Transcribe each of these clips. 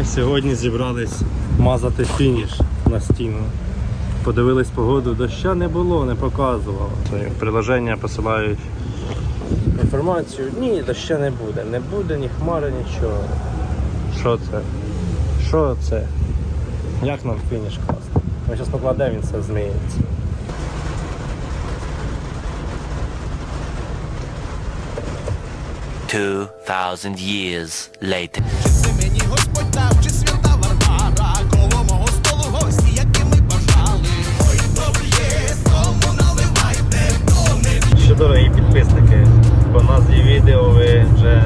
Ми сьогодні зібрались мазати фініш на стіну. Подивились погоду, доща не було, не показувало. Приложення посилають інформацію. Ні, доща не буде. Не буде ні хмари, нічого. Що це? Що це? Як нам фініш класти? Ми зараз покладемо, він все зміється. Two thousand years later. Ти мені Господь дав, чи свята Варвара, коло мого столу гості, які ми бажали. Ой, добре є, тому наливайте, то Що дорогі підписники, по назві відео ви вже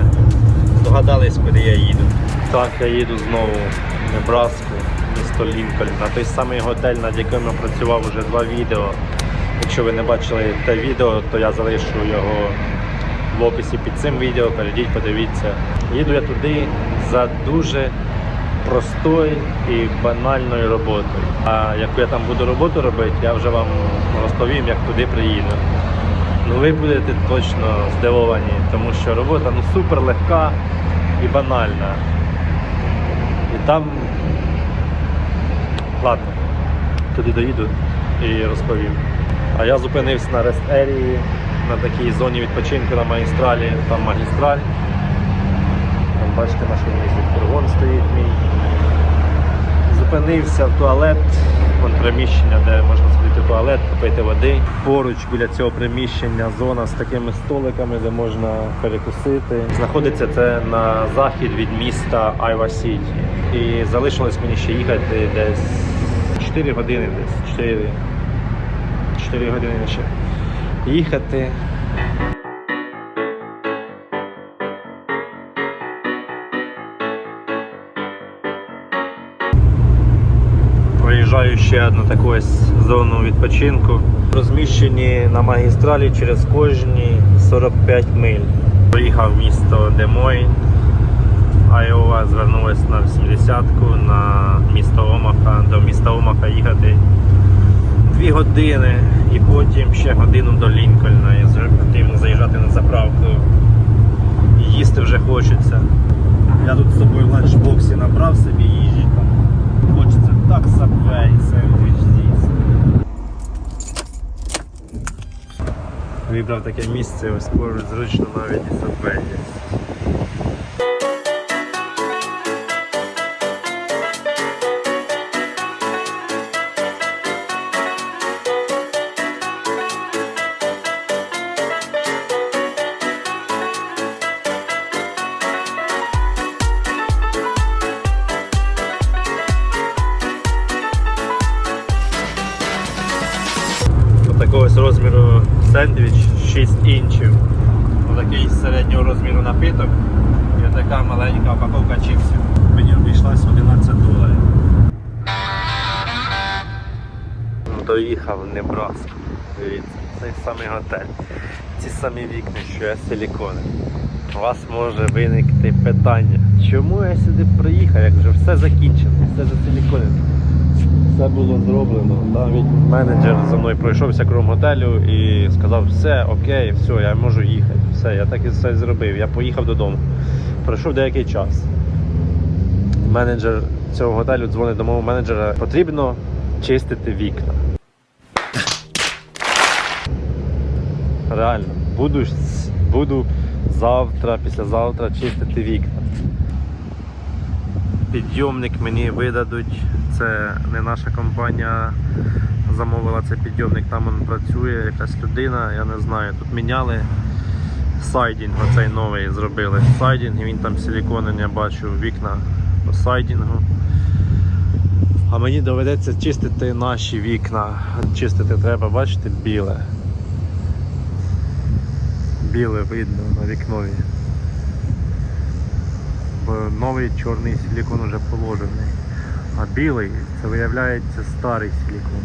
здогадались, куди я їду. Так, я їду знову в Небраску, місто Лінкольн, на той самий готель, над яким я працював вже два відео. Якщо ви не бачили те відео, то я залишу його в описі під цим відео. Перейдіть, подивіться. Їду я туди за дуже простою і банальною роботою. А яку я там буду роботу робити, я вже вам розповім, як туди приїду. Ну ви будете точно здивовані, тому що робота ну, супер легка і банальна. І там. Ладно, туди доїду і розповім. А я зупинився на рест-ерії, на такій зоні відпочинку на магістралі, там магістраль. Там бачите, машина їздить, фургон стоїть мій. Зупинився в туалет, вон приміщення, де можна сходити в туалет, попити води. Поруч біля цього приміщення зона з такими столиками, де можна перекусити. Знаходиться це на захід від міста Айва Сіті. І залишилось мені ще їхати десь 4 години, десь 4, 4 години ще їхати. Проїжджаю ще одну таку ось зону відпочинку. Розміщені на магістралі через кожні 45 миль. Приїхав в місто Демойн, Айова, звернулась на 70-ку на місто Омаха. До міста Омаха їхати 2 години і потім ще годину до Лінкольна. І потрібно заїжджати на заправку. Їсти вже хочеться. Я тут з собою в ланчбоксі набрав собі їжі там. Хочеться так сабвей, сендвіч з'їсти. Вибрав таке місце, ось поруч зручно навіть і сабвей. Такого розміру сендвіч 6 інчів. Отакий середнього розміру напиток і така маленька упаковка чіпсів. Мені обійшлась 11 доларів. Доїхав в Небраску. Дивіться, цей самий готель. Ці самі вікна, що я силікони. У вас може виникти питання, чому я сюди приїхав, як вже все закінчено, все засиліконено. Все було зроблено. Навіть менеджер за мною пройшовся кругом готелю і сказав, все окей, все, я можу їхати. Все, я так і все зробив. Я поїхав додому. Пройшов деякий час. Менеджер цього готелю дзвонить до мого менеджера. Потрібно чистити вікна. Реально, буду, буду завтра, післязавтра чистити вікна. Підйомник мені видадуть. Це не наша компанія замовила цей підйомник, там він працює, якась людина, я не знаю. Тут міняли сайдінг, оцей новий зробили. Сайдінг, і він там силіконен, я бачу вікна по сайдінгу. А мені доведеться чистити наші вікна. Чистити треба, бачите, біле. Біле видно на вікнові. Бо новий чорний силікон вже положений. А білий це виявляється старий силікон.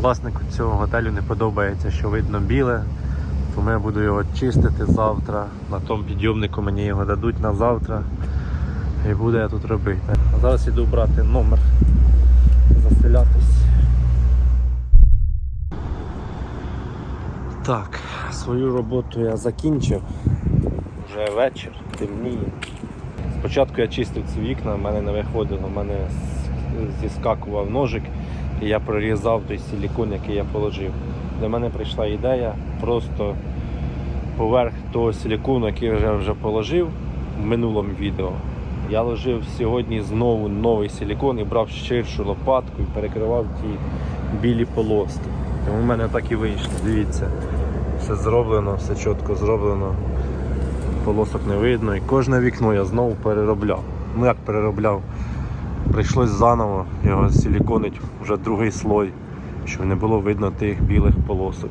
Власнику цього готелю не подобається, що видно біле, тому я буду його чистити завтра. На тому підйомнику мені його дадуть на завтра. І буду я тут робити. А зараз іду брати номер, заселятись. Так, свою роботу я закінчив. Вже вечір, темніє. Спочатку я чистив ці вікна, в мене не виходило, в мене зіскакував ножик, і я прорізав той силікон, який я положив. До мене прийшла ідея просто поверх того силікону, який я вже, положив в минулому відео. Я ложив сьогодні знову новий силікон і брав ширшу лопатку і перекривав ті білі полоски. Тому в мене так і вийшло. Дивіться, все зроблено, все чітко зроблено полосок не видно. І кожне вікно я знову переробляв. Ну як переробляв? Прийшлось заново його силіконить вже другий слой, щоб не було видно тих білих полосок.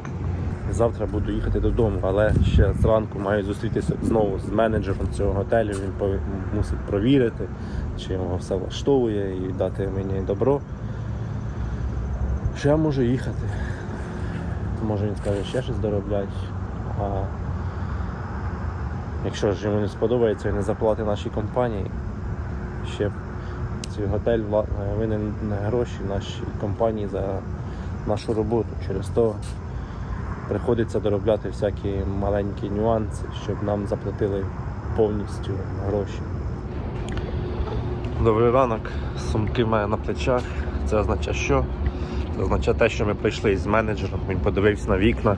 Завтра буду їхати додому, але ще зранку маю зустрітися знову з менеджером цього готелю. Він мусить провірити, чи його все влаштовує і дати мені добро. Що я можу їхати. Може він скаже ще щось дороблять. А Якщо ж йому не сподобається і не заплатить нашій компанії, ще цей готель е, винен гроші нашій компанії за нашу роботу. Через то приходиться доробляти всякі маленькі нюанси, щоб нам заплатили повністю гроші. Добрий ранок, сумки в мене на плечах. Це означає що? Це означає те, що ми прийшли з менеджером, він подивився на вікна,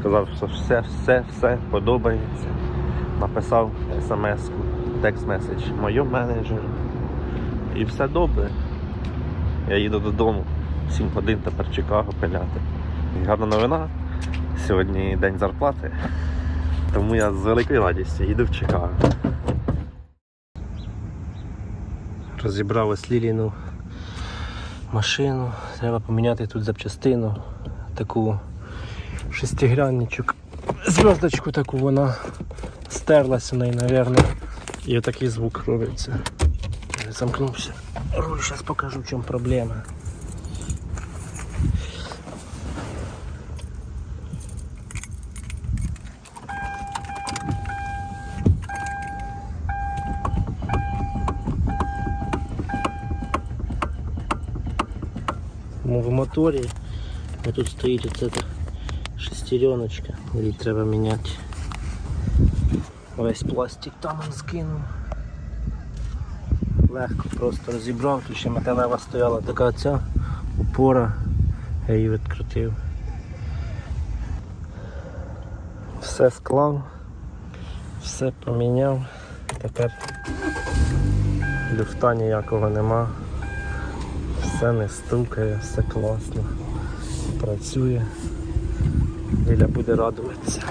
сказав, що все, все, все подобається написав смс, текст меседж моєму менеджеру. І все добре. Я їду додому. 7 годин тепер Чикаго пиляти. І гарна новина. Сьогодні день зарплати. Тому я з великою радістю їду в Чикаго. Розібрав ось Ліліну машину. Треба поміняти тут запчастину. Таку шестигранничок. Зв'язочку таку вона стерлась у неї, мабуть. І отакий звук робиться. Я Замкнувся. Руль, зараз покажу, в чому проблема. Ну, в моторі а тут стоїть оця шестереночка. Її треба міняти. Весь пластик там он скинув. Легко просто розібрав, тут ще металева стояла така ця опора, я її відкрутив. Все склав, все поміняв, тепер люфта ніякого нема, все не стукає, все класно, працює. Ліля буде радуватися.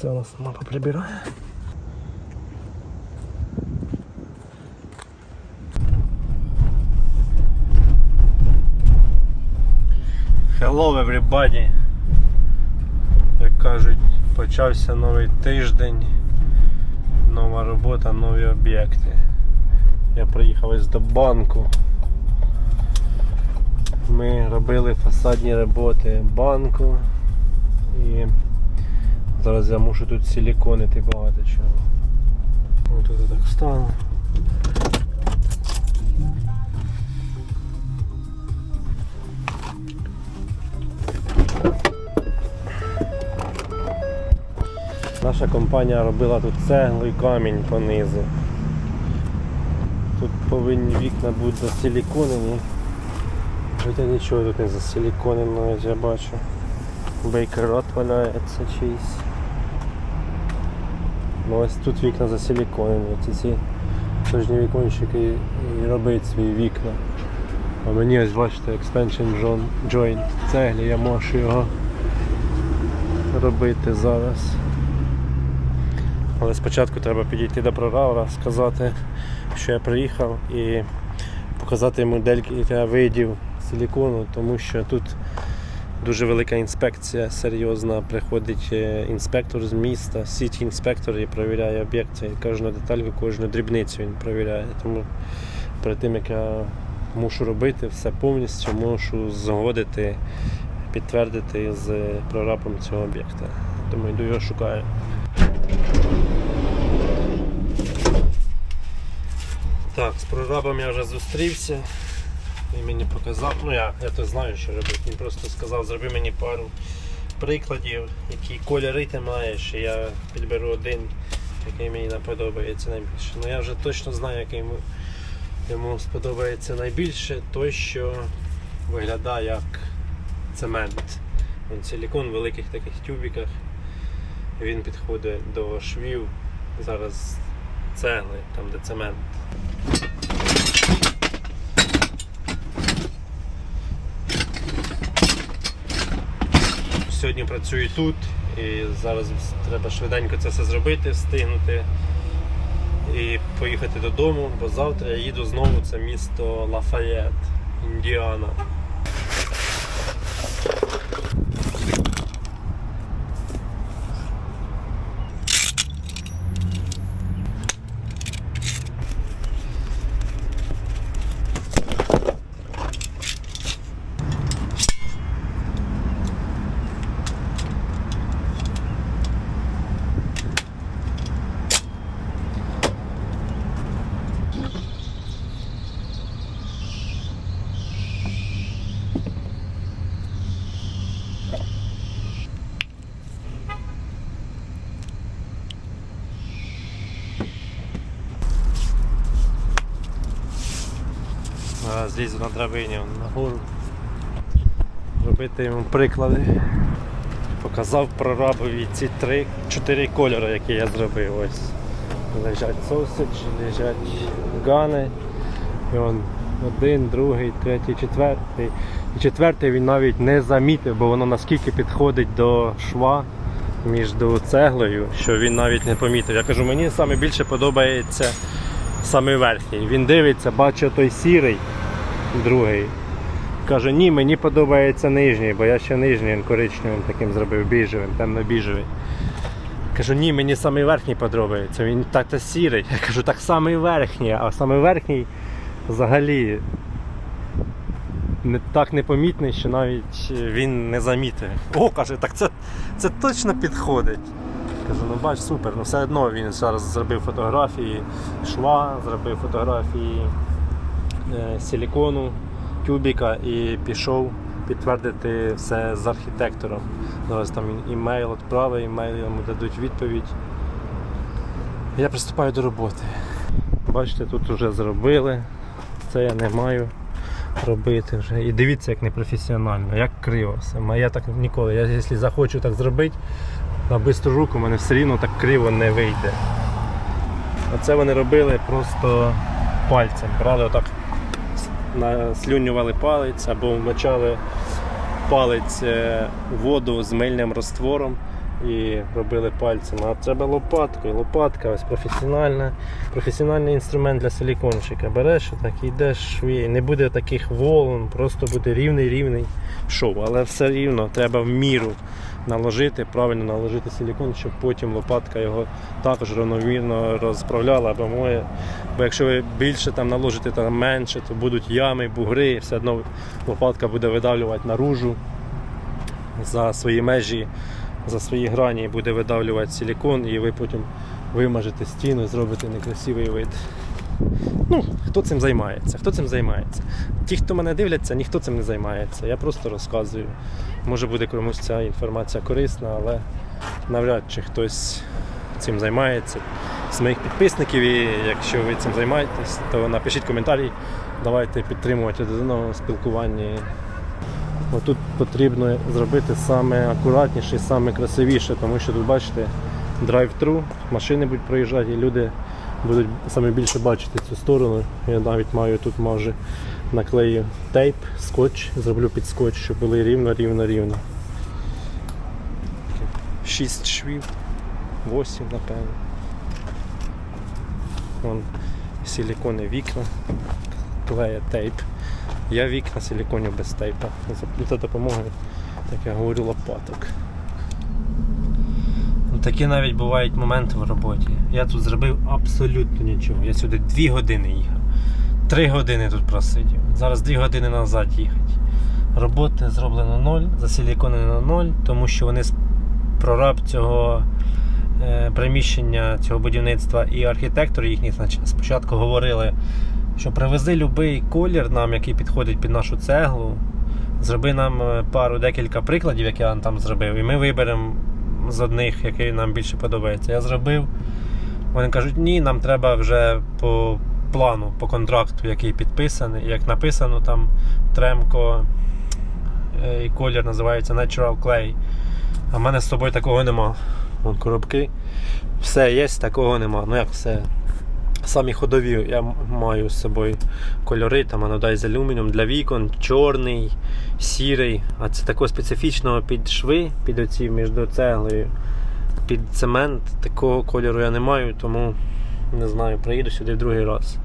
Це у нас мапа прибирає. Hello everybody! Як кажуть, почався новий тиждень, нова робота, нові об'єкти. Я приїхав ось до банку. Ми робили фасадні роботи банку і Зараз я мушу тут силіконити багато чого. Ось тут я так встану. Наша компанія робила тут цеглу і камінь по низу. Тут повинні вікна бути засиліконені. Хоча нічого тут не засиліконено, я бачу. Бейкерот валяється чийсь. Ну ось тут вікна засиліконені. Ці ці тожні вікончики і робить свої вікна. А мені ось бачите expansion joint- цеглі, я можу його робити зараз. Але спочатку треба підійти до прорабра, сказати, що я приїхав і показати йому декілька видів силікону, тому що тут дуже велика інспекція, серйозна. Приходить е, інспектор з міста, сіті інспектор і перевіряє об'єкт. І Кожну детальку, кожну дрібницю він перевіряє. Тому перед тим як я мушу робити все повністю, мушу згодити, підтвердити з прорабом цього об'єкта. Тому йду його шукаю. Так, з прорабом я вже зустрівся. Він мені показав, ну я, я то знаю, що робити. Він просто сказав, зроби мені пару прикладів, які кольори ти маєш, і я підберу один, який мені подобається найбільше. Ну я вже точно знаю, який йому, йому сподобається найбільше, той, що виглядає як цемент. Він силікон в великих таких тюбіках. Він підходить до швів. Зараз цегли, там де цемент. Сьогодні працюю тут і зараз треба швиденько це все зробити, встигнути і поїхати додому, бо завтра я їду знову. Це місто Лафаєт, Індіана. Злізу на драбині нагору. Робити йому приклади. Показав прорабові ці три, чотири кольори, які я зробив. Ось. Лежать сосиджі, лежать гани. І он один, другий, третій, четвертий. І четвертий він навіть не замітив, бо воно наскільки підходить до шва між цеглою, що він навіть не помітив. Я кажу, мені саме більше подобається саме верхній. Він дивиться, бачить той сірий, другий. Каже, ні, мені подобається нижній, бо я ще нижній коричневим таким зробив, біжевим, темно-біжевий. Кажу, ні, мені самий верхній подобається. Він так то сірий. Я кажу, так самий верхній, а саме верхній взагалі не так непомітний, що навіть він не замітив. О, каже, так це, це точно підходить. Кажу, ну бач, супер, ну все одно він зараз зробив фотографії шва, зробив фотографії е, силікону, тюбіка і пішов підтвердити все з архітектором. Зараз там імейл відправив, імейл йому дадуть відповідь. Я приступаю до роботи. Бачите, тут вже зробили. Це я не маю робити вже. І дивіться, як непрофесіонально, як криво все. Я так ніколи. Я якщо захочу так зробити, на бистру руку мене все рівно так криво не вийде. Оце вони робили просто пальцем. Брали отак, наслюнювали палець або вмочали палець е, воду з мильним раствором і робили пальцем. А треба лопаткою. Лопатка ось професіональна, професіональний інструмент для силікончика. Береш отак і йдеш шві. Не буде таких волн, просто буде рівний рівний шов. Але все рівно треба в міру наложити, правильно наложити силікон, щоб потім лопатка його також рівномірно розправляла. Бо, моє, бо якщо ви більше там наложите там менше, то будуть ями, бугри, все одно лопатка буде видавлювати наружу за свої межі, за свої грані буде видавлювати силікон, і ви потім вимажете стіну зробите некрасивий вид. Ну, хто цим займається? Хто цим займається? Ті, хто мене дивляться, ніхто цим не займається. Я просто розказую. Може буде комусь ця інформація корисна, але навряд чи хтось цим займається. З моїх підписників, і якщо ви цим займаєтесь, то напишіть коментарі, давайте підтримувати один одного в. Тут потрібно зробити саме акуратніше і саме красивіше, тому що тут бачите драйв-тру, машини будуть проїжджати і люди будуть саме більше бачити цю сторону. Я навіть маю тут може наклею тейп, скотч, зроблю під скотч, щоб були рівно, рівно, рівно. 6 швів, 8 напевно. Вон силікони вікна, клеє тейп. Я вікна силіконю без тейпа. За- допомогою, так я говорю, лопаток. Ну, Такі навіть бувають моменти в роботі. Я тут зробив абсолютно нічого. Я сюди 2 години їхав. 3 години тут просидів. Зараз 2 години назад їхати. Роботи зроблено 0, засиліконено 0, тому що вони прораб цього е, приміщення, цього будівництва і архітектор знач- спочатку говорили, що привези будь-який колір нам, який підходить під нашу цеглу. Зроби нам е, пару декілька прикладів, які я там зробив, і ми виберемо з одних, який нам більше подобається. Я зробив. Вони кажуть, ні, нам треба вже по плану, по контракту, який підписаний. Як написано там Тремко і колір називається Natural Clay. А в мене з собою такого нема. Вон коробки. Все є, такого нема. Ну як все. Самі ходові я маю з собою кольори, там анодай з алюмініум для вікон, чорний, сірий, а це такого специфічного під шви, під оці між цеглою, під цемент. Такого кольору я не маю, тому не знаю, приїду сюди в другий раз.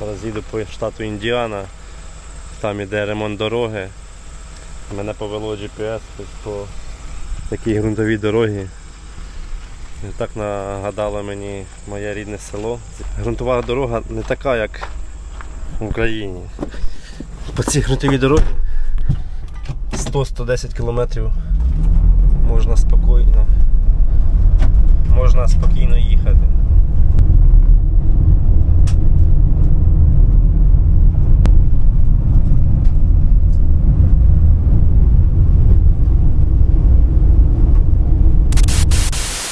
Зараз їду по штату Індіана, там іде ремонт дороги. Мене повело GPS по такій ґрунтовій дорогі. І так нагадало мені моє рідне село. Грунтова дорога не така, як в Україні. По цій ґрунтовій дорозі 100-110 кілометрів можна спокійно, можна спокійно їхати.